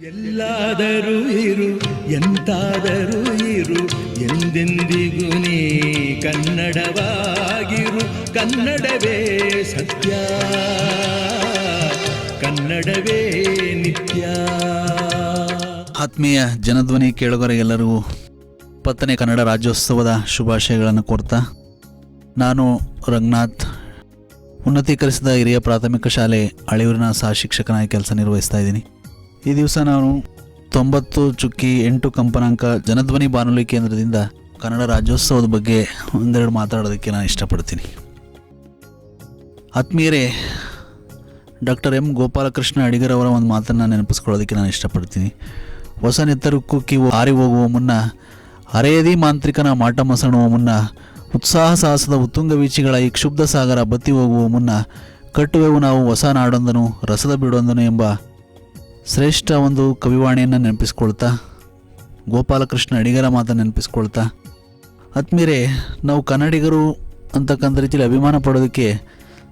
ಎಲ್ಲಾದರೂ ಇರು, ಎಂತಾದರೂ ಇರು, ಎಂದೆಂದಿಗೂ ನೀ ಕನ್ನಡವಾಗಿರು. ಕನ್ನಡವೇ ಸತ್ಯ, ಕನ್ನಡವೇ ನಿತ್ಯ. ಆತ್ಮೀಯ ಜನಧ್ವನಿ ಕೇಳುಗರಿಗೆಲ್ಲರಿಗೂ ಇಪ್ಪತ್ತನೇ ಕನ್ನಡ ರಾಜ್ಯೋತ್ಸವದ ಶುಭಾಶಯಗಳನ್ನು ಕೋರ್ತಾ, ನಾನು ರಂಗನಾಥ್. ಉನ್ನತೀಕರಿಸಿದ ಹಿರಿಯ ಪ್ರಾಥಮಿಕ ಶಾಲೆ ಅಳಿಯೂರಿನ ಸಹ ಶಿಕ್ಷಕನಾಗಿ ಕೆಲಸ ನಿರ್ವಹಿಸ್ತಾ ಇದ್ದೀನಿ. ಈ ದಿವಸ ನಾನು ತೊಂಬತ್ತು ಚುಕ್ಕಿ ಎಂಟು ಕಂಪನಾಂಕ ಜನಧ್ವನಿ ಬಾನುಲಿ ಕೇಂದ್ರದಿಂದ ಕನ್ನಡ ರಾಜ್ಯೋತ್ಸವದ ಬಗ್ಗೆ ಒಂದೆರಡು ಮಾತಾಡೋದಕ್ಕೆ ನಾನು ಇಷ್ಟಪಡ್ತೀನಿ. ಆತ್ಮೀಯರೇ, ಡಾಕ್ಟರ್ ಎಂ ಗೋಪಾಲಕೃಷ್ಣ ಅಡಿಗರ್ ಅವರ ಒಂದು ಮಾತನ್ನು ನೆನಪಿಸ್ಕೊಳ್ಳೋದಕ್ಕೆ ನಾನು ಇಷ್ಟಪಡ್ತೀನಿ. ಹೊಸ ನೆತ್ತರಕ್ಕೂ ಕಿವು ಹಾರಿ ಹೋಗುವ ಮುನ್ನ ಅರೆಯದಿ ಮಾಂತ್ರಿಕನ ಮಾಟ ಮಸಣುವ ಮುನ್ನ, ಉತ್ಸಾಹ ಸಾಹಸದ ಉತ್ತುಂಗ ವೀಚಿಗಳ ಈ ಕ್ಷುಬ್ಧ ಸಾಗರ ಬತ್ತಿ ಹೋಗುವ ಮುನ್ನ, ಕಟ್ಟುವೆವು ನಾವು ಹೊಸ ನಾಡೊಂದನು, ರಸದ ಬಿಡೊಂದನು ಎಂಬ ಶ್ರೇಷ್ಠ ಒಂದು ಕವಿವಾಣಿಯನ್ನು ನೆನಪಿಸ್ಕೊಳ್ತಾ, ಗೋಪಾಲಕೃಷ್ಣ ಅಡಿಗರ ಮಾತ ನೆನಪಿಸ್ಕೊಳ್ತಾ ಆದ್ಮೇಲೆ ನಾವು ಕನ್ನಡಿಗರು ಅಂತಕ್ಕಂಥ ರೀತಿಯಲ್ಲಿ ಅಭಿಮಾನ ಪಡೋದಕ್ಕೆ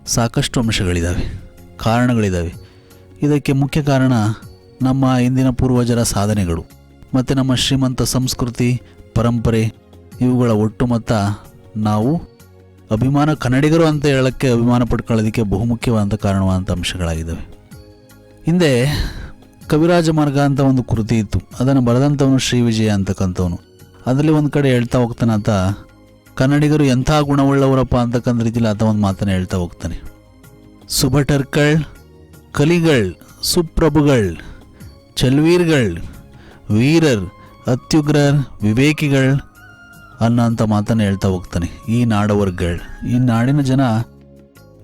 ಸಾಕಷ್ಟು ಅಂಶಗಳಿದ್ದಾವೆ ಕಾರಣಗಳಿದ್ದಾವೆ ಇದಕ್ಕೆ ಮುಖ್ಯ ಕಾರಣ ನಮ್ಮ ಇಂದಿನ ಪೂರ್ವಜರ ಸಾಧನೆಗಳು, ಮತ್ತು ನಮ್ಮ ಶ್ರೀಮಂತ ಸಂಸ್ಕೃತಿ, ಪರಂಪರೆ, ಇವುಗಳ ಒಟ್ಟು ಮೊತ್ತ ನಾವು ಅಭಿಮಾನ ಕನ್ನಡಿಗರು ಅಂತ ಹೇಳೋಕ್ಕೆ ಅಭಿಮಾನ ಪಡ್ಕೊಳ್ಳೋದಕ್ಕೆ ಬಹುಮುಖ್ಯವಾದಂಥ ಕಾರಣವಾದಂಥ ಅಂಶಗಳಾಗಿದ್ದಾವೆ ಹಿಂದೆ ಕವಿರಾಜ ಮಾರ್ಗ ಅಂತ ಒಂದು ಕೃತಿ ಇತ್ತು. ಅದನ್ನು ಬರೆದಂಥವನು ಶ್ರೀ ವಿಜಯ ಅಂತಕ್ಕಂಥವನು. ಅದರಲ್ಲಿ ಒಂದು ಕಡೆ ಹೇಳ್ತಾ ಹೋಗ್ತಾನೆ ಆತ, ಕನ್ನಡಿಗರು ಎಂಥ ಗುಣವುಳ್ಳವರಪ್ಪ ಅಂತಕ್ಕಂಥ ರೀತಿಯಲ್ಲಿ ಆತ ಒಂದು ಮಾತನ್ನು ಹೇಳ್ತಾ ಹೋಗ್ತಾನೆ. ಸುಭಟರ್ಕಳ್, ಕಲಿಗಳ್, ಸುಪ್ರಭುಗಳ್, ಚಲ್ವೀರ್ಗಳ್, ವೀರರ್, ಅತ್ಯುಗ್ರರ್, ವಿವೇಕಿಗಳ್ ಅನ್ನೋಂಥ ಮಾತನ್ನು ಹೇಳ್ತಾ ಹೋಗ್ತಾನೆ ಈ ನಾಡವರ್ಗಳ್ ಈ ನಾಡಿನ ಜನ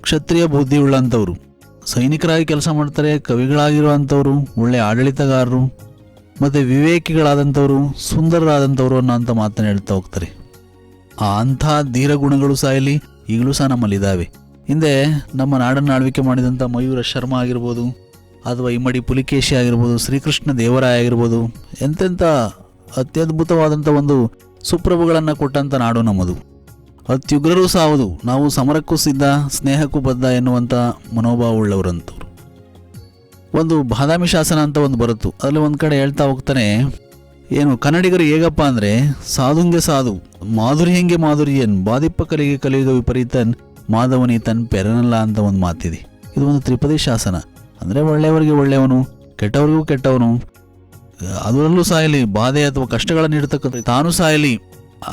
ಕ್ಷತ್ರಿಯ ಬುದ್ಧಿ ಉಳ್ಳಂಥವ್ರು ಸೈನಿಕರಾಗಿ ಕೆಲಸ ಮಾಡ್ತಾರೆ, ಕವಿಗಳಾಗಿರುವಂಥವ್ರು, ಒಳ್ಳೆ ಆಡಳಿತಗಾರರು, ಮತ್ತು ವಿವೇಕಿಗಳಾದಂಥವ್ರು, ಸುಂದರರಾದಂಥವ್ರು ಅಂತ ಮಾತನ್ನು ಹೇಳ್ತಾ ಹೋಗ್ತಾರೆ. ಆ ಅಂಥ ಧೀರ ಗುಣಗಳು ಸಹ ಇಲ್ಲಿ ಈಗಲೂ ಸಹ ನಮ್ಮಲ್ಲಿದ್ದಾವೆ. ಹಿಂದೆ ನಮ್ಮ ನಾಡನ್ನು ಆಳ್ವಿಕೆ ಮಾಡಿದಂಥ ಮಯೂರ ಶರ್ಮ ಆಗಿರ್ಬೋದು, ಅಥವಾ ಇಮ್ಮಡಿ ಪುಲಿಕೇಶಿ ಆಗಿರ್ಬೋದು, ಶ್ರೀಕೃಷ್ಣ ದೇವರಾಯ ಆಗಿರ್ಬೋದು, ಎಂತೆಂಥ ಅತ್ಯದ್ಭುತವಾದಂಥ ಒಂದು ಸುಪ್ರಭುಗಳನ್ನು ಕೊಟ್ಟಂಥ ನಾಡು ನಮ್ಮದು. ಅತ್ಯುಗ್ರರೂ ಸಹ ಹೌದು. ನಾವು ಸಮರಕ್ಕೂ ಸಿದ್ಧ, ಸ್ನೇಹಕ್ಕೂ ಬದ್ಧ ಎನ್ನುವಂಥ ಮನೋಭಾವ ಉಳ್ಳವರಂಥವ್ರು ಒಂದು ಬಾದಾಮಿ ಶಾಸನ ಅಂತ ಒಂದು ಬರುತ್ತು. ಅದರಲ್ಲಿ ಒಂದು ಕಡೆ ಹೇಳ್ತಾ ಹೋಗ್ತಾನೆ, ಏನು, ಕನ್ನಡಿಗರು ಹೇಗಪ್ಪ ಅಂದರೆ, ಸಾಧುಂಗೆ ಸಾಧು, ಮಾಧುರಿ ಹೆಂಗೆ ಮಾಧುರಿಯನ್ ಬಾದಿಪ್ಪ ಕಲಿಗೆ ಕಲಿಯುಗ ವಿಪರೀತನ್ ಮಾಧವನಿ ತನ್ ಪೆರನಲ್ಲ ಅಂತ ಒಂದು ಮಾತಿದೆ. ಇದು ಒಂದು ತ್ರಿಪದಿ ಶಾಸನ. ಅಂದರೆ ಒಳ್ಳೆಯವರಿಗೆ ಒಳ್ಳೆಯವನು, ಕೆಟ್ಟವ್ರಿಗೂ ಕೆಟ್ಟವನು. ಅದರಲ್ಲೂ ಸಾಯಲಿ ಬಾಧೆ ಅಥವಾ ಕಷ್ಟಗಳನ್ನು ನೀಡ್ತಕ್ಕಂಥ ತಾನು ಸಾಯಲಿ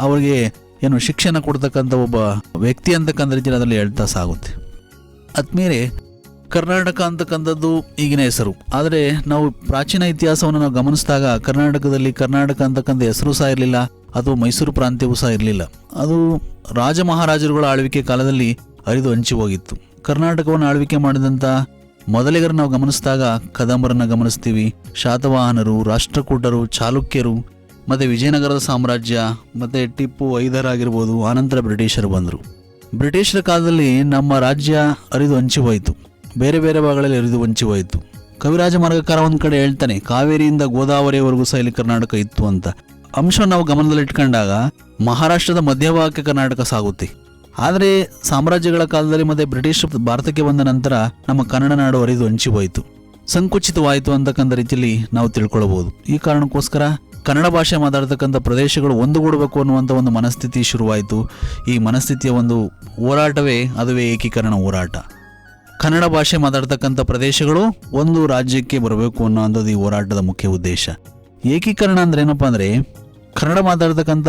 ಅವರಿಗೆ ಏನು ಶಿಕ್ಷಣ ಕೊಡ್ತಕ್ಕಂಥ ಒಬ್ಬ ವ್ಯಕ್ತಿ ಅಂತಕ್ಕಂಥ ಅದರಲ್ಲಿ ಹೇಳ್ತಾ ಸಾಗುತ್ತೆ ಅದ್ಮೇಲೆ ಕರ್ನಾಟಕ ಅಂತಕ್ಕಂಥದ್ದು ಈಗಿನ ಹೆಸರು. ಆದರೆ ನಾವು ಪ್ರಾಚೀನ ಇತಿಹಾಸವನ್ನು ನಾವು ಗಮನಿಸಿದಾಗ ಕರ್ನಾಟಕದಲ್ಲಿ ಕರ್ನಾಟಕ ಅಂತಕ್ಕಂಥ ಹೆಸರು ಸಹ ಇರಲಿಲ್ಲ ಅಥವಾ ಮೈಸೂರು ಪ್ರಾಂತ್ಯವೂ ಸಹ ಇರಲಿಲ್ಲ. ಅದು ರಾಜ ಮಹಾರಾಜರುಗಳ ಆಳ್ವಿಕೆ ಕಾಲದಲ್ಲಿ ಹರಿದು ಹಂಚಿ ಹೋಗಿತ್ತು. ಕರ್ನಾಟಕವನ್ನು ಆಳ್ವಿಕೆ ಮಾಡಿದಂಥ ಮೊದಲಿಗರನ್ನು ನಾವು ಗಮನಿಸಿದಾಗ ಕದಂಬರನ್ನ ಗಮನಿಸ್ತೀವಿ, ಶಾತವಾಹನರು, ರಾಷ್ಟ್ರಕೂಟರು, ಚಾಲುಕ್ಯರು ಮತ್ತು ವಿಜಯನಗರದ ಸಾಮ್ರಾಜ್ಯ, ಮತ್ತು ಟಿಪ್ಪು ಐದರ್ ಆಗಿರ್ಬೋದು ಆನಂತರ ಬ್ರಿಟಿಷರು ಬಂದರು. ಬ್ರಿಟಿಷರ ಕಾಲದಲ್ಲಿ ನಮ್ಮ ರಾಜ್ಯ ಅರಿದು ಹಂಚಿ ಹೋಯಿತು ಬೇರೆ ಬೇರೆ ಭಾಗಗಳಲ್ಲಿ ಅರಿದು ಹಂಚಿ ಹೋಯಿತು ಕವಿರಾಜ ಮಾರ್ಗಕಾರ ಒಂದು ಕಡೆ ಹೇಳ್ತಾನೆ, ಕಾವೇರಿಯಿಂದ ಗೋದಾವರಿವರೆಗೂ ಸಹ ಇಲ್ಲಿ ಕರ್ನಾಟಕ ಇತ್ತು ಅಂತ. ಅಂಶ ನಾವು ಗಮನದಲ್ಲಿ ಇಟ್ಕೊಂಡಾಗ, ಮಹಾರಾಷ್ಟ್ರದ ಮಧ್ಯಭಾಗಕ್ಕೆ ಕರ್ನಾಟಕ ಸಾಗುತ್ತೆ. ಆದರೆ ಸಾಮ್ರಾಜ್ಯಗಳ ಕಾಲದಲ್ಲಿ ಮತ್ತೆ ಬ್ರಿಟಿಷ್ ಭಾರತಕ್ಕೆ ಬಂದ ನಂತರ ನಮ್ಮ ಕನ್ನಡ ನಾಡು ಅರಿದು ಹಂಚಿ ಹೋಯಿತು ಸಂಕುಚಿತವಾಯಿತು ಅಂತಕ್ಕಂಥ ರೀತಿಯಲ್ಲಿ ನಾವು ತಿಳ್ಕೊಳ್ಬಹುದು ಈ ಕಾರಣಕ್ಕೋಸ್ಕರ ಕನ್ನಡ ಭಾಷೆ ಮಾತಾಡ್ತಕ್ಕಂಥ ಪ್ರದೇಶಗಳು ಒಂದುಗೂಡಬೇಕು ಅನ್ನುವಂಥ ಒಂದು ಮನಸ್ಥಿತಿ ಶುರುವಾಯಿತು. ಈ ಮನಸ್ಥಿತಿಯ ಒಂದು ಹೋರಾಟವೇ ಅದುವೇ ಏಕೀಕರಣ ಹೋರಾಟ. ಕನ್ನಡ ಭಾಷೆ ಮಾತಾಡ್ತಕ್ಕಂಥ ಪ್ರದೇಶಗಳು ಒಂದು ರಾಜ್ಯಕ್ಕೆ ಬರಬೇಕು ಅನ್ನೋಂಥದ್ದು ಈ ಹೋರಾಟದ ಮುಖ್ಯ ಉದ್ದೇಶ. ಏಕೀಕರಣ ಅಂದ್ರೆ ಏನಪ್ಪ ಅಂದರೆ, ಕನ್ನಡ ಮಾತಾಡ್ತಕ್ಕಂಥ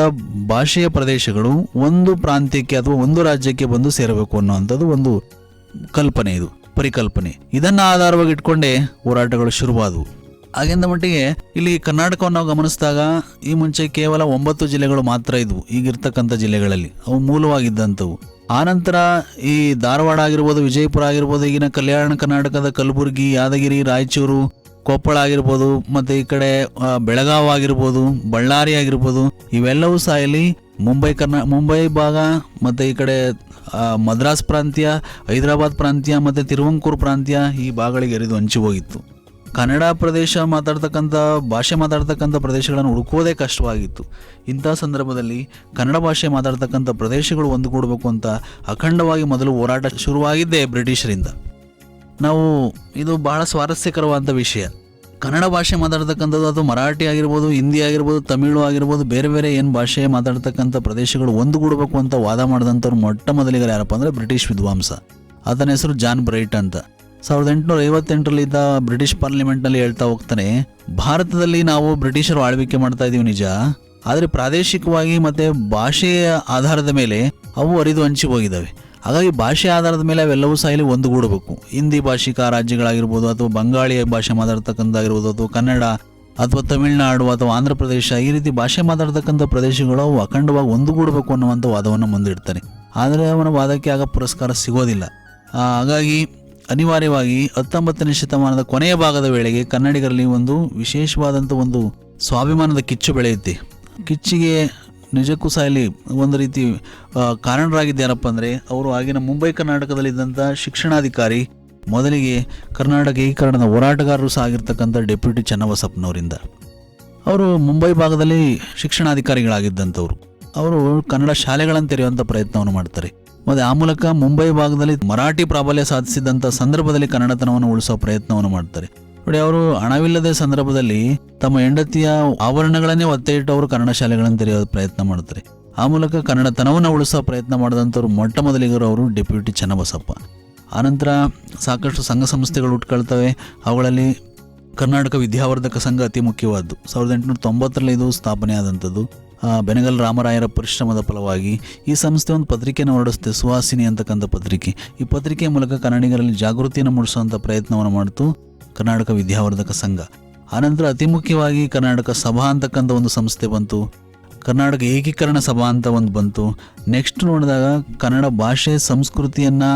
ಭಾಷೆಯ ಪ್ರದೇಶಗಳು ಒಂದು ಪ್ರಾಂತ್ಯಕ್ಕೆ ಅಥವಾ ಒಂದು ರಾಜ್ಯಕ್ಕೆ ಬಂದು ಸೇರಬೇಕು ಅನ್ನೋವಂಥದ್ದು ಒಂದು ಕಲ್ಪನೆ ಇದು, ಪರಿಕಲ್ಪನೆ. ಇದನ್ನು ಆಧಾರವಾಗಿ ಇಟ್ಕೊಂಡೇ ಹೋರಾಟಗಳು ಶುರುವಾದವು. ಆಗಿಂದ ಮಟ್ಟಿಗೆ ಇಲ್ಲಿ ಕರ್ನಾಟಕವನ್ನು ನಾವು ಗಮನಿಸಿದಾಗ ಈ ಮುಂಚೆ ಕೇವಲ ಒಂಬತ್ತು ಜಿಲ್ಲೆಗಳು ಮಾತ್ರ ಇದ್ವು, ಈಗಿರ್ತಕ್ಕಂಥ ಜಿಲ್ಲೆಗಳಲ್ಲಿ. ಅವು ಮೂಲವಾಗಿದ್ದಂಥವು. ಆನಂತರ ಈ ಧಾರವಾಡ ಆಗಿರ್ಬೋದು, ವಿಜಯಪುರ ಆಗಿರ್ಬೋದು, ಈಗಿನ ಕಲ್ಯಾಣ ಕರ್ನಾಟಕದ ಕಲಬುರಗಿ, ಯಾದಗಿರಿ, ರಾಯಚೂರು, ಕೊಪ್ಪಳ ಆಗಿರ್ಬೋದು, ಮತ್ತು ಈ ಕಡೆ ಬೆಳಗಾವ್ ಆಗಿರ್ಬೋದು, ಬಳ್ಳಾರಿ ಆಗಿರ್ಬೋದು, ಇವೆಲ್ಲವೂ ಸಹ ಇಲ್ಲಿ ಮುಂಬೈ ಕರ್ನಾ, ಮುಂಬೈ ಭಾಗ, ಮತ್ತು ಈ ಕಡೆ ಮದ್ರಾಸ್ ಪ್ರಾಂತ್ಯ, ಹೈದರಾಬಾದ್ ಪ್ರಾಂತ್ಯ, ಮತ್ತು ತಿರುವಂಕೂರು ಪ್ರಾಂತ್ಯ ಈ ಭಾಗಗಳಿಗೆ ಹರಿದು ಹಂಚಿ ಹೋಗಿತ್ತು. ಕನ್ನಡ ಪ್ರದೇಶ ಮಾತಾಡ್ತಕ್ಕಂಥ, ಭಾಷೆ ಮಾತಾಡ್ತಕ್ಕಂಥ ಪ್ರದೇಶಗಳನ್ನು ಹುಡುಕೋದೇ ಕಷ್ಟವಾಗಿತ್ತು. ಇಂಥ ಸಂದರ್ಭದಲ್ಲಿ ಕನ್ನಡ ಭಾಷೆ ಮಾತಾಡ್ತಕ್ಕಂಥ ಪ್ರದೇಶಗಳು ಒಂದುಗೂಡಬೇಕು ಅಂತ ಅಖಂಡವಾಗಿ ಮೊದಲು ಹೋರಾಟ ಶುರುವಾಗಿದ್ದೇ ಬ್ರಿಟಿಷರಿಂದ. ನಾವು, ಇದು ಬಹಳ ಸ್ವಾರಸ್ಯಕರವಾದ ವಿಷಯ. ಕನ್ನಡ ಭಾಷೆ ಮಾತಾಡ್ತಕ್ಕಂಥದ್ದು ಅದು ಮರಾಠಿ ಆಗಿರ್ಬೋದು, ಹಿಂದಿ ಆಗಿರ್ಬೋದು, ತಮಿಳು ಆಗಿರ್ಬೋದು, ಬೇರೆ ಬೇರೆ ಏನು ಭಾಷೆ ಮಾತಾಡ್ತಕ್ಕಂಥ ಪ್ರದೇಶಗಳು ಒಂದುಗೂಡಬೇಕು ಅಂತ ವಾದ ಮಾಡಿದಂಥವ್ರು ಮೊಟ್ಟ ಮೊದಲಿಗರು ಯಾರಪ್ಪ ಅಂದರೆ ಬ್ರಿಟಿಷ್ ವಿದ್ವಾಂಸ. ಆತನ ಹೆಸರು ಜಾನ್ ಬ್ರೈಟ್ ಅಂತ. ಸಾವಿರದ ಎಂಟುನೂರ ಐವತ್ತೆಂಟರಲ್ಲಿದ್ದ ಬ್ರಿಟಿಷ್ ಪಾರ್ಲಿಮೆಂಟ್ನಲ್ಲಿ ಹೇಳ್ತಾ ಹೋಗ್ತಾನೆ, ಭಾರತದಲ್ಲಿ ನಾವು ಬ್ರಿಟಿಷರು ಆಳ್ವಿಕೆ ಮಾಡ್ತಾ ಇದ್ದೀವಿ ನಿಜ, ಆದರೆ ಪ್ರಾದೇಶಿಕವಾಗಿ ಮತ್ತು ಭಾಷೆಯ ಆಧಾರದ ಮೇಲೆ ಅವು ಅರಿದು ಹಂಚಿ ಹೋಗಿದ್ದಾವೆ. ಹಾಗಾಗಿ ಭಾಷೆ ಆಧಾರದ ಮೇಲೆ ಅವೆಲ್ಲವೂ ಸಹ ಇಲ್ಲಿ ಒಂದುಗೂಡಬೇಕು. ಹಿಂದಿ ಭಾಷಿಕ ರಾಜ್ಯಗಳಾಗಿರ್ಬೋದು ಅಥವಾ ಬಂಗಾಳಿ ಭಾಷೆ ಮಾತಾಡ್ತಕ್ಕಂಥದ್ದಾಗಿರ್ಬೋದು ಅಥವಾ ಕನ್ನಡ ಅಥವಾ ತಮಿಳುನಾಡು ಅಥವಾ ಆಂಧ್ರ ಪ್ರದೇಶ, ಈ ರೀತಿ ಭಾಷೆ ಮಾತಾಡ್ತಕ್ಕಂಥ ಪ್ರದೇಶಗಳು ಅವು ಅಖಂಡವಾಗಿ ಒಂದುಗೂಡಬೇಕು ಅನ್ನುವಂಥ ವಾದವನ್ನು ಮುಂದಿಡ್ತಾರೆ ಆದರೆ ಅವನ ವಾದಕ್ಕೆ ಆಗ ಪುರಸ್ಕಾರ ಸಿಗೋದಿಲ್ಲ. ಹಾಗಾಗಿ ಅನಿವಾರ್ಯವಾಗಿ ಹತ್ತೊಂಬತ್ತನೇ ಶತಮಾನದ ಕೊನೆಯ ಭಾಗದ ವೇಳೆಗೆ ಕನ್ನಡಿಗರಲ್ಲಿ ಒಂದು ವಿಶೇಷವಾದಂಥ ಒಂದು ಸ್ವಾಭಿಮಾನದ ಕಿಚ್ಚು ಬೆಳೆಯುತ್ತೆ. ಕಿಚ್ಚಿಗೆ ನಿಜಕ್ಕೂ ಸಹ ಇಲ್ಲಿ ಒಂದು ರೀತಿ ಕಾರಣರಾಗಿದ್ದು ಯಾರಪ್ಪ ಅಂದರೆ, ಅವರು ಆಗಿನ ಮುಂಬೈ ಕರ್ನಾಟಕದಲ್ಲಿದ್ದಂಥ ಶಿಕ್ಷಣಾಧಿಕಾರಿ, ಮೊದಲಿಗೆ ಕರ್ನಾಟಕ ಏಕೀಕರಣದ ಹೋರಾಟಗಾರರು ಸಹ ಆಗಿರ್ತಕ್ಕಂಥ ಡೆಪ್ಯೂಟಿ ಚನ್ನಬಸಪ್ಪನವರಿಂದ. ಅವರು ಮುಂಬೈ ಭಾಗದಲ್ಲಿ ಶಿಕ್ಷಣಾಧಿಕಾರಿಗಳಾಗಿದ್ದಂಥವ್ರು. ಅವರು ಕನ್ನಡ ಶಾಲೆಗಳನ್ನು ತೆರೆಯುವಂಥ ಪ್ರಯತ್ನವನ್ನು ಮಾಡ್ತಾರೆ. ಮತ್ತು ಆ ಮೂಲಕ ಮುಂಬೈ ಭಾಗದಲ್ಲಿ ಮರಾಠಿ ಪ್ರಾಬಲ್ಯ ಸಾಧಿಸಿದಂಥ ಸಂದರ್ಭದಲ್ಲಿ ಕನ್ನಡತನವನ್ನು ಉಳಿಸೋ ಪ್ರಯತ್ನವನ್ನು ಮಾಡ್ತಾರೆ. ನೋಡಿ, ಅವರು ಹಣವಿಲ್ಲದೆ ಸಂದರ್ಭದಲ್ಲಿ ತಮ್ಮ ಹೆಂಡತಿಯ ಆವರಣಗಳನ್ನೇ ಒತ್ತೆ ಇಟ್ಟು ಅವರು ಕನ್ನಡ ಶಾಲೆಗಳನ್ನು ತೆರೆಯೋ ಪ್ರಯತ್ನ ಮಾಡ್ತಾರೆ. ಆ ಮೂಲಕ ಕನ್ನಡತನವನ್ನು ಉಳಿಸೋ ಪ್ರಯತ್ನ ಮಾಡಿದಂಥವ್ರು ಮೊಟ್ಟ ಮೊದಲಿಗರು ಅವರು ಡೆಪ್ಯೂಟಿ ಚನ್ನಬಸಪ್ಪ. ಆನಂತರ ಸಾಕಷ್ಟು ಸಂಘ ಸಂಸ್ಥೆಗಳು ಉಟ್ಕೊಳ್ತವೆ. ಅವುಗಳಲ್ಲಿ ಕರ್ನಾಟಕ ವಿದ್ಯಾವರ್ಧಕ ಸಂಘ ಅತಿ ಮುಖ್ಯವಾದ್ದು. ಸಾವಿರದ ಎಂಟುನೂರ ತೊಂಬತ್ತರಲ್ಲಿ ಇದು ಸ್ಥಾಪನೆ ಆದಂಥದ್ದು ಬೆನಗಲ್ ರಾಮರಾಯರ ಪರಿಶ್ರಮದ ಫಲವಾಗಿ ಈ ಸಂಸ್ಥೆ ಒಂದು ಪತ್ರಿಕೆಯನ್ನು ಹೊರಡಿಸುತ್ತೆ. ಸುವಾಸಿನಿ ಅಂತಕ್ಕಂಥ ಪತ್ರಿಕೆ. ಈ ಪತ್ರಿಕೆಯ ಮೂಲಕ ಕನ್ನಡಿಗರಲ್ಲಿ ಜಾಗೃತಿಯನ್ನು ಮೂಡಿಸುವಂಥ ಪ್ರಯತ್ನವನ್ನು ಮಾಡಿತು ಕರ್ನಾಟಕ ವಿದ್ಯಾವರ್ಧಕ ಸಂಘ. ಆನಂತರ ಅತಿ ಮುಖ್ಯವಾಗಿ ಕರ್ನಾಟಕ ಸಭಾ ಅಂತಕ್ಕಂಥ ಒಂದು ಸಂಸ್ಥೆ ಬಂತು. ಕರ್ನಾಟಕ ಏಕೀಕರಣ ಸಭಾ ಅಂತ ಒಂದು ಬಂತು. ನೆಕ್ಸ್ಟ್ ನೋಡಿದಾಗ ಕನ್ನಡ ಭಾಷೆ ಸಂಸ್ಕೃತಿಯನ್ನು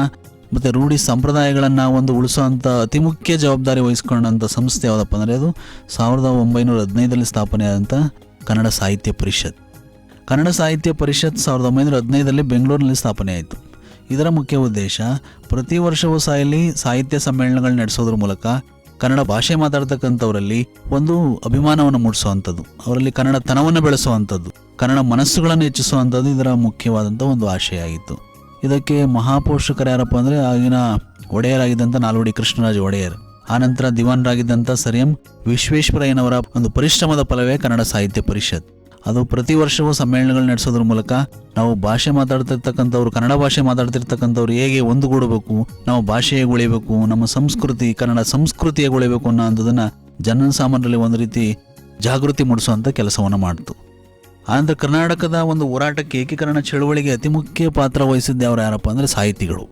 ಮತ್ತು ರೂಢಿ ಸಂಪ್ರದಾಯಗಳನ್ನು ಒಂದು ಉಳಿಸುವಂಥ ಅತಿ ಮುಖ್ಯ ಜವಾಬ್ದಾರಿ ವಹಿಸ್ಕೊಂಡಂಥ ಸಂಸ್ಥೆ ಯಾವುದಪ್ಪ ಅಂದರೆ ಅದು ಸಾವಿರದ ಒಂಬೈನೂರ ಹದಿನೈದರಲ್ಲಿ ಸ್ಥಾಪನೆ ಆದಂಥ ಕನ್ನಡ ಸಾಹಿತ್ಯ ಪರಿಷತ್. ಕನ್ನಡ ಸಾಹಿತ್ಯ ಪರಿಷತ್ ಸಾವಿರದ ಒಂಬೈನೂರ ಹದಿನೈದರಲ್ಲಿ ಬೆಂಗಳೂರಿನಲ್ಲಿ ಸ್ಥಾಪನೆ ಆಯಿತು. ಇದರ ಮುಖ್ಯ ಉದ್ದೇಶ ಪ್ರತಿ ವರ್ಷವೂ ಸಹ ಇಲ್ಲಿ ಸಾಹಿತ್ಯ ಸಮ್ಮೇಳನಗಳು ನಡೆಸೋದ್ರ ಮೂಲಕ ಕನ್ನಡ ಭಾಷೆ ಮಾತಾಡ್ತಕ್ಕಂಥವರಲ್ಲಿ ಒಂದು ಅಭಿಮಾನವನ್ನು ಮೂಡಿಸುವಂಥದ್ದು. ಅವರಲ್ಲಿ ಕನ್ನಡ ತನವನ್ನು ಬೆಳೆಸುವಂಥದ್ದು. ಕನ್ನಡ ಮನಸ್ಸುಗಳನ್ನು ಹೆಚ್ಚಿಸುವಂಥದ್ದು ಇದರ ಮುಖ್ಯವಾದಂಥ ಒಂದು ಆಶಯ ಇದಕ್ಕೆ ಮಹಾಪೋಷಕರು ಯಾರಪ್ಪ ಅಂದರೆ ಆಗಿನ ಒಡೆಯರಾಗಿದ್ದಂಥ ನಾಲ್ವಡಿ ಕೃಷ್ಣರಾಜ ಒಡೆಯರ್. ಆನಂತರ ದಿವಾನರಾಗಿದ್ದಂಥ ಸರ್ ಎಂ ವಿಶ್ವೇಶ್ವರಯ್ಯನವರ ಒಂದು ಪರಿಶ್ರಮದ ಫಲವೇ ಕನ್ನಡ ಸಾಹಿತ್ಯ ಪರಿಷತ್. ಅದು ಪ್ರತಿ ವರ್ಷವೂ ಸಮ್ಮೇಳನಗಳು ನಡೆಸೋದ್ರ ಮೂಲಕ ನಾವು ಭಾಷೆ ಮಾತಾಡ್ತಿರ್ತಕ್ಕಂಥವ್ರು, ಕನ್ನಡ ಭಾಷೆ ಮಾತಾಡ್ತಿರ್ತಕ್ಕಂಥವ್ರು ಹೇಗೆ ಒಂದುಗೂಡಬೇಕು, ನಾವು ಭಾಷೆ ಉಳಿಬೇಕು, ನಮ್ಮ ಸಂಸ್ಕೃತಿ, ಕನ್ನಡ ಸಂಸ್ಕೃತಿ ಉಳಿಬೇಕು ಅನ್ನೋ ಅಂಥದ್ದನ್ನು ಜನಸಾಮಾನ್ಯರಲ್ಲಿ ಒಂದು ರೀತಿ ಜಾಗೃತಿ ಮೂಡಿಸುವಂಥ ಕೆಲಸವನ್ನು ಮಾಡ್ತು. ಆನಂತರ ಕರ್ನಾಟಕದ ಒಂದು ಹೋರಾಟಕ್ಕೆ ಏಕೀಕರಣ ಚಳುವಳಿಗೆ ಅತಿ ಮುಖ್ಯ ಪಾತ್ರ ವಹಿಸಿದ್ದು ಅವ್ರು ಯಾರಪ್ಪ ಅಂದರೆ ಸಾಹಿತಿಗಳು.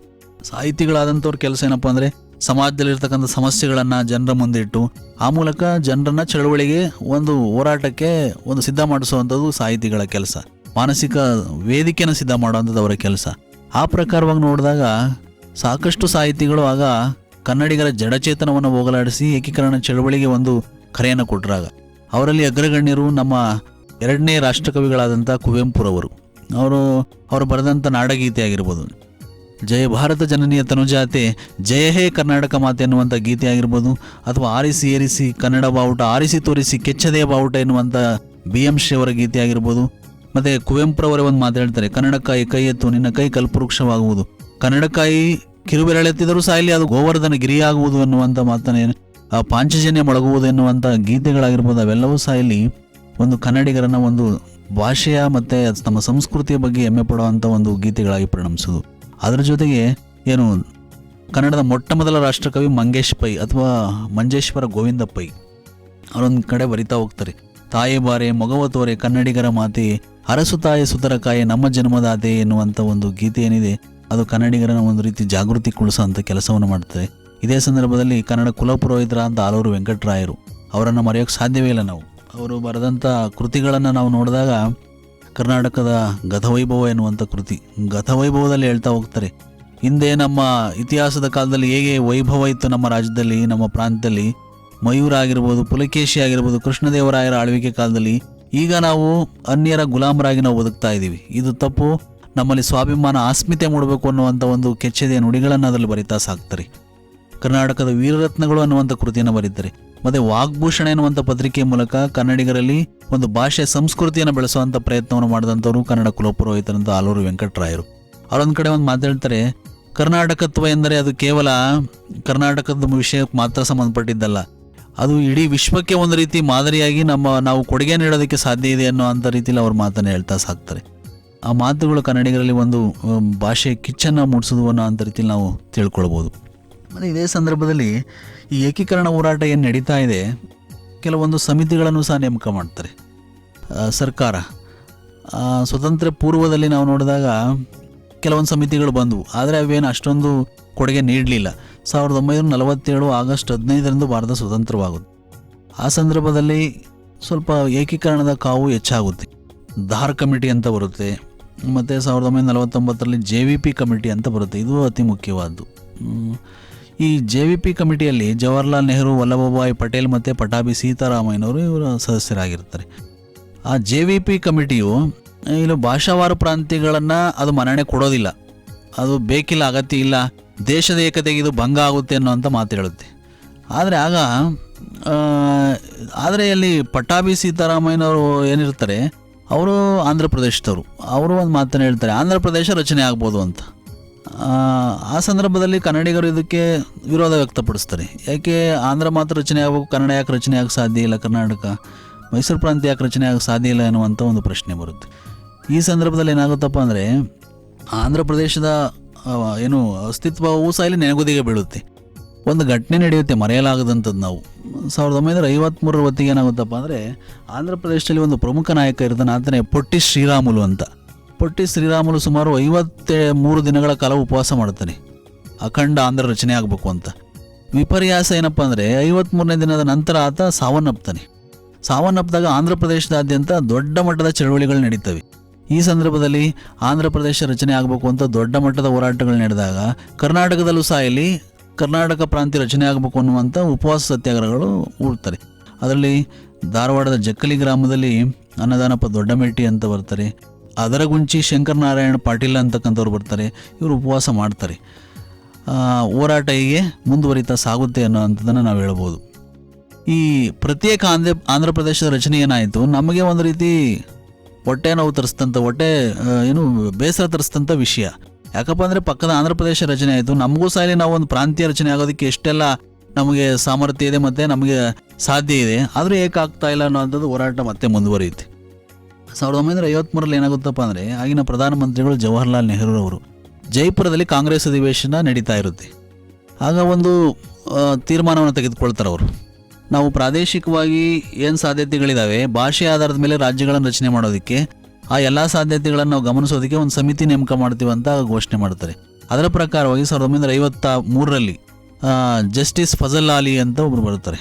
ಸಾಹಿತಿಗಳಾದಂಥವ್ರ ಕೆಲಸ ಏನಪ್ಪ ಅಂದರೆ ಸಮಾಜದಲ್ಲಿರ್ತಕ್ಕಂಥ ಸಮಸ್ಯೆಗಳನ್ನು ಜನರ ಮುಂದಿಟ್ಟು ಆ ಮೂಲಕ ಜನರನ್ನ ಚಳುವಳಿಗೆ ಒಂದು ಹೋರಾಟಕ್ಕೆ ಒಂದು ಸಿದ್ಧ ಮಾಡಿಸುವಂಥದ್ದು ಸಾಹಿತಿಗಳ ಕೆಲಸ. ಮಾನಸಿಕ ವೇದಿಕೆಯನ್ನು ಸಿದ್ಧ ಮಾಡುವಂಥದ್ದು ಅವರ ಕೆಲಸ. ಆ ಪ್ರಕಾರವಾಗಿ ನೋಡಿದಾಗ ಸಾಕಷ್ಟು ಸಾಹಿತಿಗಳು ಆಗ ಕನ್ನಡಿಗರ ಜಡಚೇತನವನ್ನು ಹೋಗಲಾಡಿಸಿ ಏಕೀಕರಣ ಚಳುವಳಿಗೆ ಒಂದು ಕರೆಯನ್ನು ಕೊಟ್ಟರಾಗ ಅವರಲ್ಲಿ ಅಗ್ರಗಣ್ಯರು ನಮ್ಮ ಎರಡನೇ ರಾಷ್ಟ್ರಕವಿಗಳಾದಂಥ ಕುವೆಂಪುರವರು. ಅವರು ಅವರು ಬರೆದಂಥ ನಾಡಗೀತೆ ಆಗಿರ್ಬೋದು. ಜಯ ಭಾರತ ಜನನಿಯ ತನುಜಾತೆ, ಜಯ ಹೇ ಕರ್ನಾಟಕ ಮಾತೆ ಎನ್ನುವಂಥ ಗೀತೆ ಆಗಿರ್ಬೋದು, ಅಥವಾ ಆರಿಸಿ ಏರಿಸಿ ಕನ್ನಡ ಬಾವುಟ, ಆರಿಸಿ ತೋರಿಸಿ ಕೆಚ್ಚದೆ ಬಾವುಟ ಎನ್ನುವಂಥ ಬಿ ಎಂ ಶ್ರೀ ಅವರ ಗೀತೆ ಆಗಿರ್ಬೋದು. ಮತ್ತು ಕುವೆಂಪುರವರೇ ಒಂದು ಮಾತಾಡ್ತಾರೆ ಕನ್ನಡಕ್ಕಾಯಿ ಕೈ ಎತ್ತು, ನಿನ್ನ ಕೈ ಕಲ್ಪವೃಕ್ಷವಾಗುವುದು. ಕನ್ನಡಕ್ಕಾಯಿ ಕಿರುಬೆರಳೆತ್ತಿದರೂ ಇಲ್ಲಿ ಅದು ಗೋವರ್ಧನ ಗಿರಿಯಾಗುವುದು ಎನ್ನುವಂಥ ಮಾತನೇ ಆ ಪಾಂಚಜನ್ಯ ಮೊಳಗುವುದು ಎನ್ನುವಂಥ ಗೀತೆಗಳಾಗಿರ್ಬೋದು, ಅವೆಲ್ಲವೂ ಸಹ ಇಲ್ಲಿ ಒಂದು ಕನ್ನಡಿಗರನ್ನ ಒಂದು ಭಾಷೆಯ ಮತ್ತು ನಮ್ಮ ಸಂಸ್ಕೃತಿಯ ಬಗ್ಗೆ ಹೆಮ್ಮೆ ಪಡುವಂಥ ಒಂದು ಗೀತೆಗಳಾಗಿ ಪರಿಣಮಿಸೋದು ಅದರ ಜೊತೆಗೆ ಏನು ಕನ್ನಡದ ಮೊಟ್ಟ ಮೊದಲ ರಾಷ್ಟ್ರಕವಿ ಮಂಗೇಶ್ ಪೈ ಅಥವಾ ಮಂಜೇಶ್ವರ ಗೋವಿಂದ ಪೈ. ಅವರೊಂದು ಕಡೆ ಬರಿತಾ ಹೋಗ್ತಾರೆ. ತಾಯಿ ಬಾರೆ, ಮೊಗವ ತೋರೆ, ಕನ್ನಡಿಗರ ಮಾತೆ, ಅರಸು ತಾಯಿ ಸುತರಕಾಯಿ ನಮ್ಮ ಜನ್ಮದಾತೆ ಎನ್ನುವಂಥ ಒಂದು ಗೀತೆ ಏನಿದೆ, ಅದು ಕನ್ನಡಿಗರನ್ನ ಒಂದು ರೀತಿ ಜಾಗೃತಿ ಕೊಳಿಸೋಂಥ ಕೆಲಸವನ್ನು ಮಾಡ್ತಾರೆ. ಇದೇ ಸಂದರ್ಭದಲ್ಲಿ ಕನ್ನಡ ಕುಲಪುರೋಹಿತರ ಅಂತ ಆಲೂರು ವೆಂಕಟರಾಯರು ಅವರನ್ನು ಮರೆಯೋಕ್ಕೆ ಸಾಧ್ಯವೇ ಇಲ್ಲ ನಾವು. ಅವರು ಬರೆದಂಥ ಕೃತಿಗಳನ್ನು ನಾವು ನೋಡಿದಾಗ ಕರ್ನಾಟಕದ ಗತವೈಭವ ಎನ್ನುವಂಥ ಕೃತಿ. ಗತವೈಭವದಲ್ಲಿ ಹೇಳ್ತಾ ಹೋಗ್ತಾರೆ. ಹಿಂದೆ ನಮ್ಮ ಇತಿಹಾಸದ ಕಾಲದಲ್ಲಿ ಹೇಗೆ ವೈಭವ ಇತ್ತು ನಮ್ಮ ರಾಜ್ಯದಲ್ಲಿ, ನಮ್ಮ ಪ್ರಾಂತ್ಯದಲ್ಲಿ? ಮಯೂರ ಆಗಿರ್ಬೋದು, ಪುಲಕೇಶಿ ಆಗಿರ್ಬೋದು, ಕೃಷ್ಣದೇವರಾಯರ ಆಳ್ವಿಕೆ ಕಾಲದಲ್ಲಿ ಈಗ ನಾವು ಅನ್ಯರ ಗುಲಾಮರಾಗಿ ನಾವು ಬದುಕ್ತಾ ಇದ್ದೀವಿ. ಇದು ತಪ್ಪು. ನಮ್ಮಲ್ಲಿ ಸ್ವಾಭಿಮಾನ ಆಸ್ಮಿತೆ ಮೂಡಬೇಕು ಅನ್ನುವಂಥ ಒಂದು ಕೆಚ್ಚೆದೆಯ ನುಡಿಗಳನ್ನು ಅದರಲ್ಲಿ ಬರಿತಾ ಸಾಕ್ತಾರೆ. ಕರ್ನಾಟಕದ ವೀರರತ್ನಗಳು ಅನ್ನುವಂಥ ಕೃತಿಯನ್ನು ಬರೀತಾರೆ. ಮತ್ತೆ ವಾಗ್ಭೂಷಣ ಎನ್ನುವಂಥ ಪತ್ರಿಕೆಯ ಮೂಲಕ ಕನ್ನಡಿಗರಲ್ಲಿ ಒಂದು ಭಾಷೆ ಸಂಸ್ಕೃತಿಯನ್ನು ಬೆಳೆಸುವಂಥ ಪ್ರಯತ್ನವನ್ನು ಮಾಡಿದಂಥವ್ರು ಕನ್ನಡ ಕುಲಪುರೋಹಿತರಂತ ಆಲೂರು ವೆಂಕಟರಾಯರು. ಅವರೊಂದು ಕಡೆ ಒಂದು ಮಾತಾಡ್ತಾರೆ ಕರ್ನಾಟಕತ್ವ ಎಂದರೆ ಅದು ಕೇವಲ ಕರ್ನಾಟಕದ ವಿಷಯಕ್ಕೆ ಮಾತ್ರ ಸಂಬಂಧಪಟ್ಟಿದ್ದಲ್ಲ. ಅದು ಇಡೀ ವಿಶ್ವಕ್ಕೆ ಒಂದು ರೀತಿ ಮಾದರಿಯಾಗಿ ನಮ್ಮ ನಾವು ಕೊಡುಗೆ ನೀಡೋದಕ್ಕೆ ಸಾಧ್ಯ ಇದೆ ಅನ್ನೋ ಅಂಥ ರೀತಿಯಲ್ಲಿ ಅವ್ರ ಮಾತನ್ನು ಹೇಳ್ತಾ ಸಾಕ್ತಾರೆ. ಆ ಮಾತುಗಳು ಕನ್ನಡಿಗರಲ್ಲಿ ಒಂದು ಭಾಷೆ ಕಿಚ್ಚನ್ನು ಮೂಡಿಸೋದು ಅನ್ನೋ ಅಂಥ ರೀತಿಯಲ್ಲಿ ನಾವು ತಿಳ್ಕೊಳ್ಬೋದು. ಮತ್ತು ಇದೇ ಸಂದರ್ಭದಲ್ಲಿ ಈ ಏಕೀಕರಣ ಹೋರಾಟ ಏನು ನಡೀತಾ ಇದೆ, ಕೆಲವೊಂದು ಸಮಿತಿಗಳನ್ನು ಸಹ ನೇಮಕ ಮಾಡ್ತಾರೆ. ಸರ್ಕಾರ. ಸ್ವತಂತ್ರ ಪೂರ್ವದಲ್ಲಿ ನಾವು ನೋಡಿದಾಗ ಕೆಲವೊಂದು ಸಮಿತಿಗಳು ಬಂದವು. ಆದರೆ ಅವೇನು ಅಷ್ಟೊಂದು ಕೊಡುಗೆ ನೀಡಲಿಲ್ಲ. ಸಾವಿರದ ಒಂಬೈನೂರ ನಲವತ್ತೇಳು ಆಗಸ್ಟ್ ಹದಿನೈದರಂದು ಭಾರತ ಸ್ವತಂತ್ರವಾಗುತ್ತೆ ಆ ಸಂದರ್ಭದಲ್ಲಿ ಸ್ವಲ್ಪ ಏಕೀಕರಣದ ಕಾವು ಹೆಚ್ಚಾಗುತ್ತೆ. ಧಾರ್ ಕಮಿಟಿ ಅಂತ ಬರುತ್ತೆ. ಮತ್ತು ಸಾವಿರದ ಒಂಬೈನೂರ ನಲವತ್ತೊಂಬತ್ತರಲ್ಲಿ ಜೆ ವಿ ಪಿ ಕಮಿಟಿ ಅಂತ ಬರುತ್ತೆ. ಇದು ಅತಿ ಮುಖ್ಯವಾದ್ದು. ಈ ಜೆ ವಿ ಪಿ ಕಮಿಟಿಯಲ್ಲಿ ಜವಾಹರ್ಲಾಲ್ ನೆಹರು, ವಲ್ಲಭಭಾಯಿ ಪಟೇಲ್ ಮತ್ತು ಪಟಾಭಿ ಸೀತಾರಾಮಯ್ಯನವರು ಇವರ ಸದಸ್ಯರಾಗಿರ್ತಾರೆ ಆ ಜೆ ವಿ ಪಿ ಕಮಿಟಿಯು ಇಲ್ಲಿ ಭಾಷಾವಾರು ಪ್ರಾಂತ್ಯಗಳನ್ನು ಅದು ಮನ್ನಣೆ ಕೊಡೋದಿಲ್ಲ. ಅದು ಬೇಕಿಲ್ಲ ಅಗತ್ಯ ಇಲ್ಲ ದೇಶದ ಏಕತೆಗೆ ಇದು ಭಂಗ ಆಗುತ್ತೆ ಅನ್ನೋಂಥ ಮಾತು ಹೇಳುತ್ತೆ. ಆದರೆ ಆಗ ಆದರೆ ಅಲ್ಲಿ ಪಟ್ಟಾಭಿ ಸೀತಾರಾಮಯ್ಯನವರು ಏನಿರ್ತಾರೆ, ಅವರು ಆಂಧ್ರ ಪ್ರದೇಶದವರು ಅವರು ಒಂದು ಮಾತನ್ನು ಹೇಳ್ತಾರೆ ಆಂಧ್ರ ಪ್ರದೇಶ ರಚನೆ ಆಗ್ಬೋದು ಅಂತ. ಆ, ಸಂದರ್ಭದಲ್ಲಿ ಕನ್ನಡಿಗರು ಇದಕ್ಕೆ ವಿರೋಧ ವ್ಯಕ್ತಪಡಿಸ್ತಾರೆ. ಯಾಕೆ ಆಂಧ್ರ ಮಾತ್ರ ರಚನೆ ಆಗಬೇಕು ಕನ್ನಡ ಯಾಕೆ ರಚನೆ ಆಗಕ್ಕೆ ಸಾಧ್ಯ ಇಲ್ಲ ಕರ್ನಾಟಕ ಮೈಸೂರು ಪ್ರಾಂತ್ಯ ಯಾಕೆ ರಚನೆ ಆಗಕ್ಕೆ ಸಾಧ್ಯ ಇಲ್ಲ ಎನ್ನುವಂಥ ಒಂದು ಪ್ರಶ್ನೆ ಬರುತ್ತೆ. ಈ ಸಂದರ್ಭದಲ್ಲಿ ಏನಾಗುತ್ತಪ್ಪ ಅಂದರೆ ಆಂಧ್ರ ಪ್ರದೇಶದ ಏನು ಅಸ್ತಿತ್ವವು ಸಹ ಇಲ್ಲಿ ನೆನೆಗುದಿಗೆ ಬೀಳುತ್ತೆ. ಒಂದು ಘಟನೆ ನಡೆಯುತ್ತೆ ಮರೆಯಲಾಗದಂಥದ್ದು ನಾವು. ಸಾವಿರದ ಒಂಬೈನೂರ ಐವತ್ತ್ಮೂರರ ಹೊತ್ತಿಗೆ ಏನಾಗುತ್ತಪ್ಪ ಅಂದರೆ ಆಂಧ್ರ ಪ್ರದೇಶದಲ್ಲಿ ಒಂದು ಪ್ರಮುಖ ನಾಯಕ ಇರ್ತಾನೆ ಆತನೇ ಪೊಟ್ಟಿ ಶ್ರೀರಾಮುಲು ಅಂತ. ಪೊಟ್ಟಿ ಶ್ರೀರಾಮುಲು ಸುಮಾರು ಐವತ್ತೇ ಮೂರು ದಿನಗಳ ಕಾಲ ಉಪವಾಸ ಮಾಡ್ತಾನೆ ಅಖಂಡ ಆಂಧ್ರ ರಚನೆ ಆಗಬೇಕು ಅಂತ. ವಿಪರ್ಯಾಸ ಏನಪ್ಪ ಅಂದರೆ ಐವತ್ತ್ಮೂರನೇ ದಿನದ ನಂತರ ಆತ ಸಾವನ್ನಪ್ತಾನೆ ಸಾವನ್ನಪ್ಪಿದಾಗ ಆಂಧ್ರ ಪ್ರದೇಶದಾದ್ಯಂತ ದೊಡ್ಡ ಮಟ್ಟದ ಚಳವಳಿಗಳು ನಡೀತವೆ. ಈ ಸಂದರ್ಭದಲ್ಲಿ ಆಂಧ್ರ ಪ್ರದೇಶ ರಚನೆ ಆಗಬೇಕು ಅಂತ ದೊಡ್ಡ ಮಟ್ಟದ ಹೋರಾಟಗಳು ನಡೆದಾಗ ಕರ್ನಾಟಕದಲ್ಲೂ ಸಹ ಇಲ್ಲಿ ಕರ್ನಾಟಕ ಪ್ರಾಂತ್ಯ ರಚನೆ ಆಗಬೇಕು ಅನ್ನುವಂಥ ಉಪವಾಸ ಸತ್ಯಾಗ್ರಹಗಳು ಹೂಡ್ತಾರೆ ಅದರಲ್ಲಿ ಧಾರವಾಡದ ಜಕ್ಕಲಿ ಗ್ರಾಮದಲ್ಲಿ ಅನ್ನದಾನಪ್ಪ ದೊಡ್ಡಮೆಟ್ಟಿ ಅಂತ ಬರ್ತಾರೆ. ಅದರಗುಂಚಿ ಶಂಕರನಾರಾಯಣ ಪಾಟೀಲ್ ಅಂತಕ್ಕಂಥವ್ರು ಬರ್ತಾರೆ, ಇವರು ಉಪವಾಸ ಮಾಡ್ತಾರೆ. ಹೋರಾಟ ಹೀಗೆ ಮುಂದುವರಿತಾ ಸಾಗುತ್ತೆ ಅನ್ನೋವಂಥದ್ದನ್ನು ನಾವು ಹೇಳ್ಬೋದು. ಈ ಪ್ರತ್ಯೇಕ ಆಂಧ್ರ ಆಂಧ್ರ ಪ್ರದೇಶದ ರಚನೆ ಏನಾಯಿತು, ನಮಗೆ ಒಂದು ರೀತಿ ಹೊಟ್ಟೆ ನೋವು ತರಿಸ್ತಂಥ ಹೊಟ್ಟೆ ಏನು ಬೇಸರ ತರಿಸ್ತಂಥ ವಿಷಯ. ಯಾಕಪ್ಪ ಅಂದರೆ ಪಕ್ಕದ ಆಂಧ್ರ ಪ್ರದೇಶ ರಚನೆ ಆಯಿತು, ನಮಗೂ ಸಹ ನಾವು ಒಂದು ಪ್ರಾಂತೀಯ ರಚನೆ ಆಗೋದಕ್ಕೆ ಎಷ್ಟೆಲ್ಲ ನಮಗೆ ಸಾಮರ್ಥ್ಯ ಇದೆ ಮತ್ತು ನಮಗೆ ಸಾಧ್ಯ ಇದೆ, ಆದರೂ ಏಕಾಗ್ತಾ ಇಲ್ಲ ಅನ್ನೋವಂಥದ್ದು ಹೋರಾಟ ಮತ್ತೆ ಮುಂದುವರಿಯುತ್ತೆ. ಸಾವಿರದ ಒಂಬೈನೂರ ಐವತ್ತ್ಮೂರಲ್ಲಿ ಏನಾಗುತ್ತಪ್ಪ ಅಂದರೆ ಆಗಿನ ಪ್ರಧಾನಮಂತ್ರಿಗಳು ಜವಾಹರ್ಲಾಲ್ ನೆಹರು ಅವರು ಜೈಪುರದಲ್ಲಿ ಕಾಂಗ್ರೆಸ್ ಅಧಿವೇಶನ ನಡೀತಾ ಇರುತ್ತೆ. ಆಗ ಒಂದು ತೀರ್ಮಾನವನ್ನು ತೆಗೆದುಕೊಳ್ತಾರೆ ಅವರು. ನಾವು ಪ್ರಾದೇಶಿಕವಾಗಿ ಏನು ಸಾಧ್ಯತೆಗಳಿದ್ದಾವೆ ಭಾಷೆ ಆಧಾರದ ಮೇಲೆ ರಾಜ್ಯಗಳನ್ನು ರಚನೆ ಮಾಡೋದಕ್ಕೆ, ಆ ಎಲ್ಲ ಸಾಧ್ಯತೆಗಳನ್ನು ನಾವು ಗಮನಿಸೋದಕ್ಕೆ ಒಂದು ಸಮಿತಿ ನೇಮಕ ಮಾಡ್ತೀವಿ ಅಂತ ಘೋಷಣೆ ಮಾಡ್ತಾರೆ. ಅದರ ಪ್ರಕಾರವಾಗಿ ಸಾವಿರದ ಒಂಬೈನೂರ ಐವತ್ತ ಮೂರರಲ್ಲಿ ಜಸ್ಟಿಸ್ ಫಜಲ್ ಅಲಿ ಅಂತ ಒಬ್ಬರು ಬರ್ತಾರೆ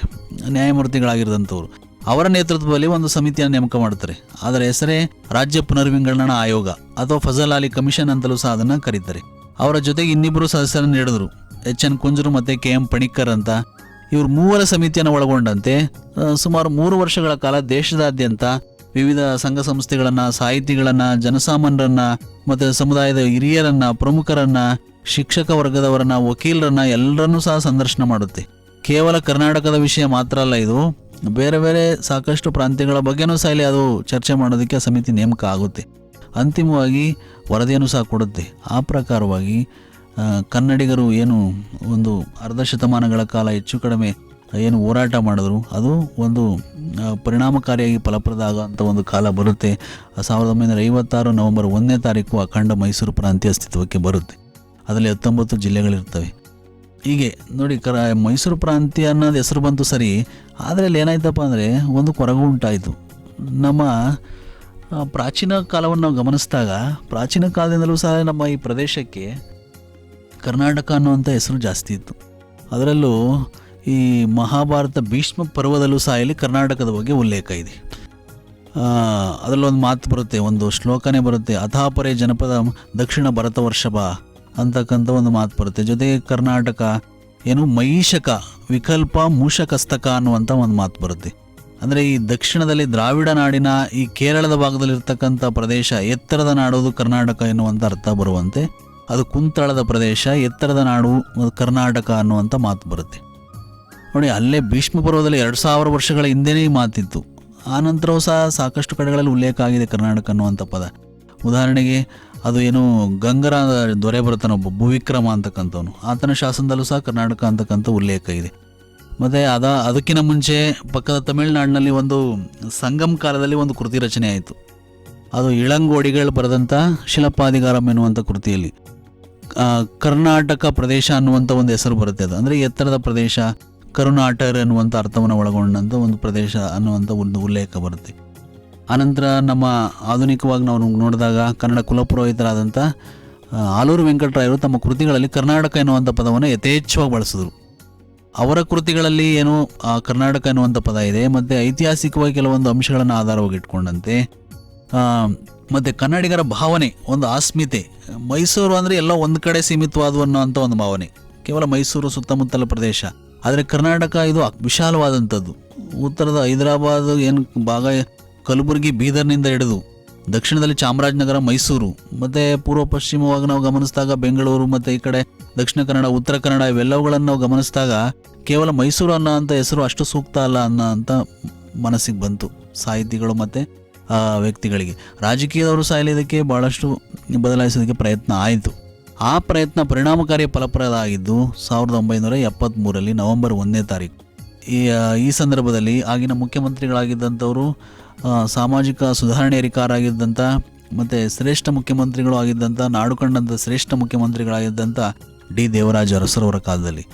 ನ್ಯಾಯಮೂರ್ತಿಗಳಾಗಿರೋದಂಥವ್ರು ಅವರ ನೇತೃತ್ವದಲ್ಲಿ ಒಂದು ಸಮಿತಿಯನ್ನು ನೇಮಕ ಮಾಡುತ್ತಾರೆ. ಅದರ ಹೆಸರೇ ರಾಜ್ಯ ಪುನರ್ವಿಂಗಡಣಾ ಆಯೋಗ ಅಥವಾ ಫಜಲ್ ಅಲಿ ಕಮಿಷನ್ ಅಂತಲೂ ಸಹ ಅದನ್ನು ಕರೀತಾರೆ. ಅವರ ಜೊತೆಗೆ ಇನ್ನಿಬ್ಬರು ಸದಸ್ಯರನ್ನು ನೀಡಿದ್ರು. ಎಚ್ ಎನ್ ಕುಂಜರು ಮತ್ತು ಕೆ ಎಂ ಪಣಿಕರ್ ಅಂತ. ಇವರು ಮೂವರ ಸಮಿತಿಯನ್ನು ಒಳಗೊಂಡಂತೆ ಸುಮಾರು ಮೂರು ವರ್ಷಗಳ ಕಾಲ ದೇಶದಾದ್ಯಂತ ವಿವಿಧ ಸಂಘ ಸಂಸ್ಥೆಗಳನ್ನು, ಸಾಹಿತಿಗಳನ್ನು, ಜನಸಾಮಾನ್ಯರನ್ನ ಮತ್ತು ಸಮುದಾಯದ ಹಿರಿಯರನ್ನ, ಪ್ರಮುಖರನ್ನ, ಶಿಕ್ಷಕ ವರ್ಗದವರನ್ನ, ವಕೀಲರನ್ನ ಎಲ್ಲರನ್ನೂ ಸಹ ಸಂದರ್ಶನ ಮಾಡುತ್ತೆ. ಕೇವಲ ಕರ್ನಾಟಕದ ವಿಷಯ ಮಾತ್ರ ಅಲ್ಲ ಇದು ಬೇರೆ ಬೇರೆ ಸಾಕಷ್ಟು ಪ್ರಾಂತ್ಯಗಳ ಬಗ್ಗೆನೂ ಸಹ ಇಲ್ಲಿ ಅದು ಚರ್ಚೆ ಮಾಡೋದಕ್ಕೆ ಸಮಿತಿ ನೇಮಕ ಆಗುತ್ತೆ. ಅಂತಿಮವಾಗಿ ವರದಿಯನ್ನು ಸಹ ಕೊಡುತ್ತೆ. ಆ ಪ್ರಕಾರವಾಗಿ ಕನ್ನಡಿಗರು ಏನು ಒಂದು ಅರ್ಧ ಶತಮಾನಗಳ ಕಾಲ ಹೆಚ್ಚು ಕಡಿಮೆ ಏನು ಹೋರಾಟ ಮಾಡಿದ್ರು, ಅದು ಒಂದು ಪರಿಣಾಮಕಾರಿಯಾಗಿ ಫಲಪ್ರದ ಆಗೋಂಥ ಒಂದು ಕಾಲ ಬರುತ್ತೆ. ಸಾವಿರದ ಒಂಬೈನೂರ ಐವತ್ತಾರು ನವಂಬರ್ ಒಂದನೇ ತಾರೀಕು ಅಖಂಡ ಮೈಸೂರು ಪ್ರಾಂತ್ಯ ಅಸ್ತಿತ್ವಕ್ಕೆ ಬರುತ್ತೆ. ಅದರಲ್ಲಿ ಹತ್ತೊಂಬತ್ತು ಜಿಲ್ಲೆಗಳಿರ್ತವೆ. ಹೀಗೆ, ನೋಡಿ, ಕರ, ಮೈಸೂರು ಪ್ರಾಂತ್ಯ ಅನ್ನೋದು ಹೆಸರು ಬಂತು ಸರಿ, ಆದರೆ ಅಲ್ಲಿ ಏನಾಯ್ತಪ್ಪ ಅಂದರೆ ಒಂದು ಕೊರಗು ಉಂಟಾಯಿತು. ನಮ್ಮ ಪ್ರಾಚೀನ ಕಾಲವನ್ನು ನಾವು ಗಮನಿಸಿದಾಗ, ಪ್ರಾಚೀನ ಕಾಲದಿಂದಲೂ ಸಹ ನಮ್ಮ ಈ ಪ್ರದೇಶಕ್ಕೆ ಕರ್ನಾಟಕ ಅನ್ನುವಂಥ ಹೆಸರು ಜಾಸ್ತಿ ಇತ್ತು. ಅದರಲ್ಲೂ ಈ ಮಹಾಭಾರತ ಭೀಷ್ಮ ಪರ್ವದಲ್ಲೂ ಸಹ ಇಲ್ಲಿ ಕರ್ನಾಟಕದ ಬಗ್ಗೆ ಉಲ್ಲೇಖ ಇದೆ. ಅದರಲ್ಲೊಂದು ಮಾತು ಬರುತ್ತೆ, ಒಂದು ಶ್ಲೋಕನೇ ಬರುತ್ತೆ, ಅಥಾಪರೇ ಜನಪದ ದಕ್ಷಿಣ ಭರತ ವರ್ಷಭ ಅಂತಕ್ಕಂಥ ಒಂದು ಮಾತು ಬರುತ್ತೆ. ಜೊತೆಗೆ ಕರ್ನಾಟಕ ಏನು ಮೈಷಕ ವಿಕಲ್ಪ ಮೂಷಕಸ್ತಕ ಅನ್ನುವಂಥ ಒಂದು ಮಾತು ಬರುತ್ತೆ. ಅಂದರೆ ಈ ದಕ್ಷಿಣದಲ್ಲಿ ದ್ರಾವಿಡ ನಾಡಿನ ಈ ಕೇರಳದ ಭಾಗದಲ್ಲಿರ್ತಕ್ಕಂಥ ಪ್ರದೇಶ ಎತ್ತರದ ನಾಡೋದು ಕರ್ನಾಟಕ ಎನ್ನುವಂಥ ಅರ್ಥ ಬರುವಂತೆ. ಅದು ಕುಂತಳದ ಪ್ರದೇಶ, ಎತ್ತರದ ನಾಡು ಕರ್ನಾಟಕ ಅನ್ನುವಂಥ ಮಾತು ಬರುತ್ತೆ. ನೋಡಿ, ಅಲ್ಲೇ ಭೀಷ್ಮ ಪರ್ವದಲ್ಲಿ ಎರಡು ಸಾವಿರ ವರ್ಷಗಳ ಹಿಂದೆನೇ ಮಾತಿತ್ತು. ಆ ನಂತರವೂ ಸಹ ಸಾಕಷ್ಟು ಕಡೆಗಳಲ್ಲಿ ಉಲ್ಲೇಖ ಆಗಿದೆ ಕರ್ನಾಟಕ ಅನ್ನುವಂಥ ಪದ. ಉದಾಹರಣೆಗೆ ಅದು ಏನು ಗಂಗರ ದೊರೆ ಬರ್ತಾನೆ ಒಬ್ಬ ಭುವಿಕ್ರಮ ಅಂತಕ್ಕಂಥವನು. ಆತನ ಶಾಸನದಲ್ಲೂ ಸಹ ಕರ್ನಾಟಕ ಅಂತಕ್ಕಂಥ ಉಲ್ಲೇಖ ಇದೆ. ಮತ್ತು ಅದ ಅದಕ್ಕಿಂತ ಮುಂಚೆ ಪಕ್ಕದ ತಮಿಳುನಾಡಿನಲ್ಲಿ ಒಂದು ಸಂಗಮ್ ಕಾಲದಲ್ಲಿ ಒಂದು ಕೃತಿ ರಚನೆ ಆಯಿತು. ಅದು ಇಳಂಗೋಡಿಗಳು ಬರೆದಂಥ ಶಿಲಪಾದಿಗಾರಂ ಎನ್ನುವಂಥ ಕೃತಿಯಲ್ಲಿ. ಕರ್ನಾಟಕ ಪ್ರದೇಶ ಅನ್ನುವಂಥ ಒಂದು ಹೆಸರು ಬರುತ್ತೆ ಅದು. ಅಂದರೆ ಎತ್ತರದ ಪ್ರದೇಶ, ಕರುನಾಟರ್ ಎನ್ನುವಂಥ ಅರ್ಥವನ್ನು ಒಳಗೊಂಡಂಥ ಒಂದು ಪ್ರದೇಶ ಅನ್ನುವಂಥ ಒಂದು ಉಲ್ಲೇಖ ಬರುತ್ತೆ. ಆನಂತರ ನಮ್ಮ ಆಧುನಿಕವಾಗಿ ನಾವು ನೋಡಿದಾಗ ಕನ್ನಡ ಕುಲಪುರೋಹಿತರಾದಂಥ ಆಲೂರು ವೆಂಕಟರಾಯರು ತಮ್ಮ ಕೃತಿಗಳಲ್ಲಿ ಕರ್ನಾಟಕ ಎನ್ನುವಂಥ ಪದವನ್ನು ಯಥೇಚ್ಛವಾಗಿ ಬಳಸಿದ್ರು. ಅವರ ಕೃತಿಗಳಲ್ಲಿ ಏನು ಕರ್ನಾಟಕ ಎನ್ನುವಂಥ ಪದ ಇದೆ, ಮತ್ತು ಐತಿಹಾಸಿಕವಾಗಿ ಕೆಲವೊಂದು ಅಂಶಗಳನ್ನು ಆಧಾರವಾಗಿ ಇಟ್ಕೊಂಡಂತೆ ಮತ್ತು ಕನ್ನಡಿಗರ ಭಾವನೆ, ಒಂದು ಆಸ್ಮಿತೆ. ಮೈಸೂರು ಅಂದರೆ ಎಲ್ಲ ಒಂದು ಕಡೆ ಸೀಮಿತವಾದವು ಅನ್ನೋ ಒಂದು ಭಾವನೆ. ಕೇವಲ ಮೈಸೂರು ಸುತ್ತಮುತ್ತಲ ಪ್ರದೇಶ. ಆದರೆ ಕರ್ನಾಟಕ ಇದು ವಿಶಾಲವಾದಂಥದ್ದು. ಉತ್ತರದ ಹೈದರಾಬಾದ್ ಏನು ಭಾಗ ಕಲಬುರಗಿ ಬೀದರ್ನಿಂದ ಹಿಡಿದು ದಕ್ಷಿಣದಲ್ಲಿ ಚಾಮರಾಜನಗರ, ಮೈಸೂರು, ಮತ್ತು ಪೂರ್ವ ಪಶ್ಚಿಮವಾಗಿ ನಾವು ಗಮನಿಸಿದಾಗ ಬೆಂಗಳೂರು, ಮತ್ತು ಈ ಕಡೆ ದಕ್ಷಿಣ ಕನ್ನಡ, ಉತ್ತರ ಕನ್ನಡ ಇವೆಲ್ಲವುಗಳನ್ನು ನಾವು ಗಮನಿಸಿದಾಗ ಕೇವಲ ಮೈಸೂರು ಅನ್ನೋ ಅಂಥ ಹೆಸರು ಅಷ್ಟು ಸೂಕ್ತ ಅಲ್ಲ ಅನ್ನೋ ಅಂತ ಮನಸ್ಸಿಗೆ ಬಂತು. ಸಾಹಿತಿಗಳು ಮತ್ತು ವ್ಯಕ್ತಿಗಳಿಗೆ. ರಾಜಕೀಯದವರು ಸಹ ಇದಕ್ಕೆ ಭಾಳಷ್ಟು ಬದಲಾಯಿಸೋದಕ್ಕೆ ಪ್ರಯತ್ನ ಆಯಿತು. ಆ ಪ್ರಯತ್ನ ಪರಿಣಾಮಕಾರಿ ಫಲಪ್ರದ ಆಗಿದ್ದು ಸಾವಿರದ ಒಂಬೈನೂರ ಎಪ್ಪತ್ತ್ಮೂರರಲ್ಲಿ ನವೆಂಬರ್ ಒಂದನೇ ತಾರೀಕು. ಈ ಈ ಸಂದರ್ಭದಲ್ಲಿ ಆಗಿನ ಮುಖ್ಯಮಂತ್ರಿಗಳಾಗಿದ್ದಂಥವರು ಸಾಮಾಜಿಕ ಸುಧಾರಣೆ ಅಧಿಕಾರಾಗಿದ್ದಂಥ ಮತ್ತು ಶ್ರೇಷ್ಠ ಮುಖ್ಯಮಂತ್ರಿಗಳು ಆಗಿದ್ದಂಥ ನಾಡು ಕಂಡಂಥ ಶ್ರೇಷ್ಠ ಮುಖ್ಯಮಂತ್ರಿಗಳಾಗಿದ್ದಂಥ ಡಿ ದೇವರಾಜ ಅರಸರವರ ಕಾಲದಲ್ಲಿ.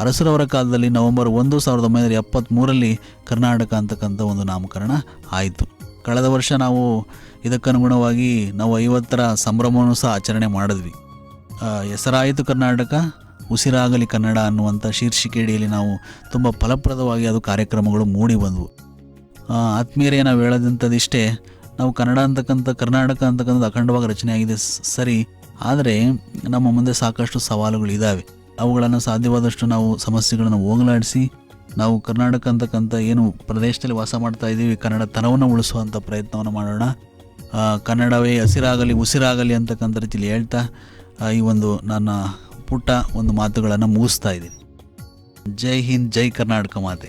ಅರಸರವರ ಕಾಲದಲ್ಲಿ ನವೆಂಬರ್ ಒಂದು ಸಾವಿರದ ಒಂಬೈನೂರ ಎಪ್ಪತ್ತ್ಮೂರಲ್ಲಿ ಕರ್ನಾಟಕ ಅಂತಕ್ಕಂಥ ಒಂದು ನಾಮಕರಣ ಆಯಿತು. ಕಳೆದ ವರ್ಷ ನಾವು ಇದಕ್ಕನುಗುಣವಾಗಿ ನಾವು ಐವತ್ತರ ಸಂಭ್ರಮವನ್ನು ಸಹ ಆಚರಣೆ ಮಾಡಿದ್ವಿ. ಹೆಸರಾಯಿತು ಕರ್ನಾಟಕ, ಉಸಿರಾಗಲಿ ಕನ್ನಡ ಅನ್ನುವಂಥ ಶೀರ್ಷಿಕೆಯಡಿಯಲ್ಲಿ ನಾವು ತುಂಬ ಫಲಪ್ರದವಾಗಿ ಅದು ಕಾರ್ಯಕ್ರಮಗಳು ಮೂಡಿ ಬಂದವು. ಆತ್ಮೀಯರೇ, ನಾವು ಹೇಳೋದಂಥದ್ದಿಷ್ಟೇ ನಾವು ಕನ್ನಡ ಅಂತಕ್ಕಂಥ, ಕರ್ನಾಟಕ ಅಂತಕ್ಕಂಥದ್ದು ಅಖಂಡವಾಗಿ ರಚನೆ ಆಗಿದೆ ಸರಿ. ಆದರೆ ನಮ್ಮ ಮುಂದೆ ಸಾಕಷ್ಟು ಸವಾಲುಗಳಿದ್ದಾವೆ ಅವುಗಳನ್ನು ಸಾಧ್ಯವಾದಷ್ಟು ನಾವು ಸಮಸ್ಯೆಗಳನ್ನು ಹೋಗಲಾಡಿಸಿ, ನಾವು ಕರ್ನಾಟಕ ಅಂತಕ್ಕಂಥ ಏನು ಪ್ರದೇಶದಲ್ಲಿ ವಾಸ ಮಾಡ್ತಾ ಇದ್ದೀವಿ ಕನ್ನಡ ತನವನ್ನು ಉಳಿಸುವಂಥ ಪ್ರಯತ್ನವನ್ನು ಮಾಡೋಣ. ಕನ್ನಡವೇ ಹಸಿರಾಗಲಿ, ಉಸಿರಾಗಲಿ ಅಂತಕ್ಕಂಥ ರೀತಿಯಲ್ಲಿ ಹೇಳ್ತಾ ಈ ಒಂದು ನನ್ನ ಪುಟ್ಟ ಒಂದು ಮಾತುಗಳನ್ನು ಮುಗಿಸ್ತಾ ಇದ್ದೀನಿ. ಜೈ ಹಿಂದ್, ಜೈ ಕರ್ನಾಟಕ ಮಾತೆ.